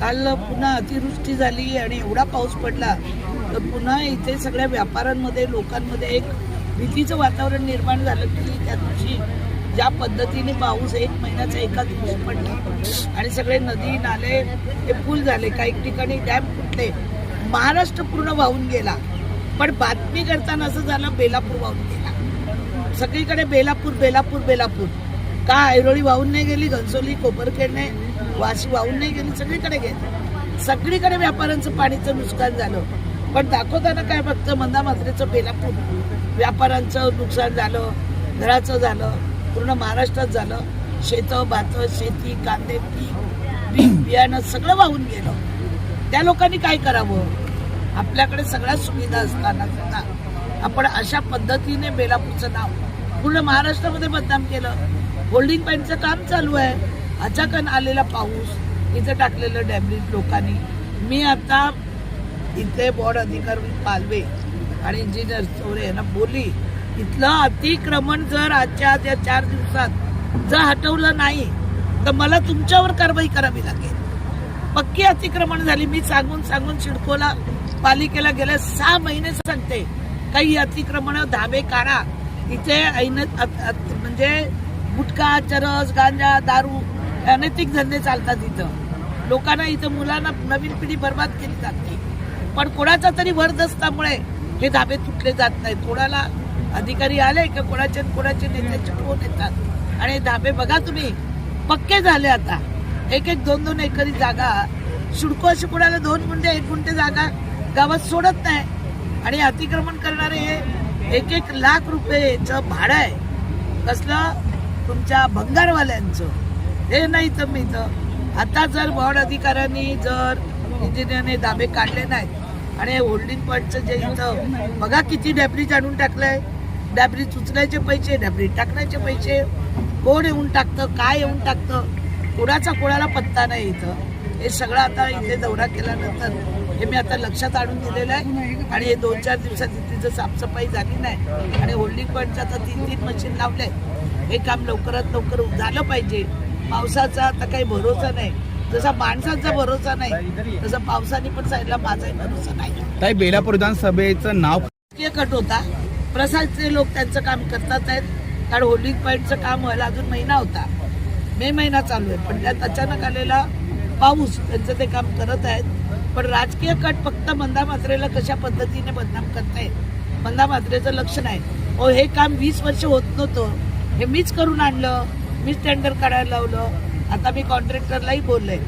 काल पुन्हा अतिवृष्टी झाली आणि एवढा पाऊस पडला तर पुन्हा इथे सगळ्या व्यापाऱ्यांमध्ये लोकांमध्ये एक भीतीचं वातावरण निर्माण झालं की त्या दिवशी ज्या पद्धतीने पाऊस एक महिन्याचा एका दिवशी पडला. आणि सगळे नदी नाले हे फुल झाले. काही ठिकाणी डॅम फुटले. महाराष्ट्र पूर्ण वाहून गेला. पण बातमी करताना असं झालं बेलापूर वाहून गेला. सगळीकडे बेलापूर बेलापूर बेलापूर. का ऐरोळी वाहून नाही गेली घनसोली कोपरखेडने वाशी वाहून नाही गेली सगळीकडे गेली. सगळीकडे व्यापाऱ्यांचं पाणीचं नुकसान झालं. पण दाखवताना काय फक्त मंदामात्रेचं बेलापूर. व्यापाऱ्यांचं नुकसान झालं घराचं झालं पूर्ण महाराष्ट्रात झालं. शेतं भातं शेती कांदे पीक पीक बियाणं सगळं वाहून गेलं. त्या लोकांनी काय करावं? आपल्याकडे सगळ्या सुविधा असताना सुद्धा आपण अशा पद्धतीने बेलापूरचं नाव पूर्ण महाराष्ट्रामध्ये बदनाम केलं. होल्डिंग पॅनचं काम चालू आहे. अचाकन आलेला पाऊस इथं टाकलेलं डॅमेज लोकांनी. मी आता इथे बोर्ड अधिकारी पालवे आणि इंजिनियर चौरे यांना बोलली इथलं अतिक्रमण जर आजच्या त्या चार दिवसात जर हटवलं नाही तर मला तुमच्यावर कारवाई करावी लागेल. पक्की अतिक्रमण झाली. मी सांगून सांगून सिडकोला पालिकेला गेल्या सहा महिने सांगते काही अतिक्रमण धाबे काढा. इथे ऐन अत- म्हणजे गुटखा चरस गांजा दारू हे अनैतिक धंदे चालतात इथं. लोकांना इथं मुलांना नवीन पिढी बर्बाद केली जाते. पण कोणाचा तरी वरदस्तामुळे हे धाबे तुटले जात नाहीत. कोणाला अधिकारी आले का कोणाचे कोणाचे नेत्याचे फोन येतात. आणि धाबे बघा तुम्ही पक्के झाले आता. एक एक दोन दोन एकरी जागा. शुडको अशी कोणाला दोन गुंठे एक गुंठे जागा गावात सोडत नाही. आणि अतिक्रमण करणारे हे एक एक लाख रुपयेचं भाडं आहे. कसलं? तुमच्या भंगारवाल्यांचं. हे नाही तर मी तर. आता जर वॉर्ड अधिकाऱ्यांनी जर इंजिनियरने दाबे काढले नाहीत आणि होल्डिंग पॉईंटचं जे इथं बघा किती डॅब्रीज आणून टाकलंय. डॅब्रीज उचलायचे पैसे डॅब्रीज टाकण्याचे पैसे. कोण येऊन टाकतं काय येऊन टाकतं? कोणाचा कोणाला पत्ता नाही इथं. हे सगळं आता इथे दौरा केल्यानंतर हे मी आता लक्षात आणून दिलेलं आहे. आणि हे दोन चार दिवसात जर साफसफाई झाली नाही आणि होल्डिंग पॉईंटचं आता तीन तीन मशीन लावले हे काम लवकरात लवकर झालं पाहिजे. पावसाचा आता काही भरोसा नाही. जसा माणसांचा भरोसा नाही तसा पावसाने पण साईडला माझाही भरोसा नाही. ताई बेलापूर विधानसभेचं नाव राजकीय कट होता. प्रसादचे लोक त्यांचं काम करतात आहेत. कारण होल्डिंग पॉईंटचं काम व्हायला अजून महिना होता. मे महिना चालू आहे. पण त्यात अचानक आलेला पाऊस त्यांचं ते काम करत आहेत. पण राजकीय कट फक्त मंदा मात्रेला कशा पद्धतीने बदनाम करताय? मंदा मात्रेचं लक्ष नाही. ओ हे काम वीस वर्ष होत नव्हतं. हे मीच करून आणलं मीच टेंडर काढायला लावलं. आता मी कॉन्ट्रॅक्टरलाही बोलले.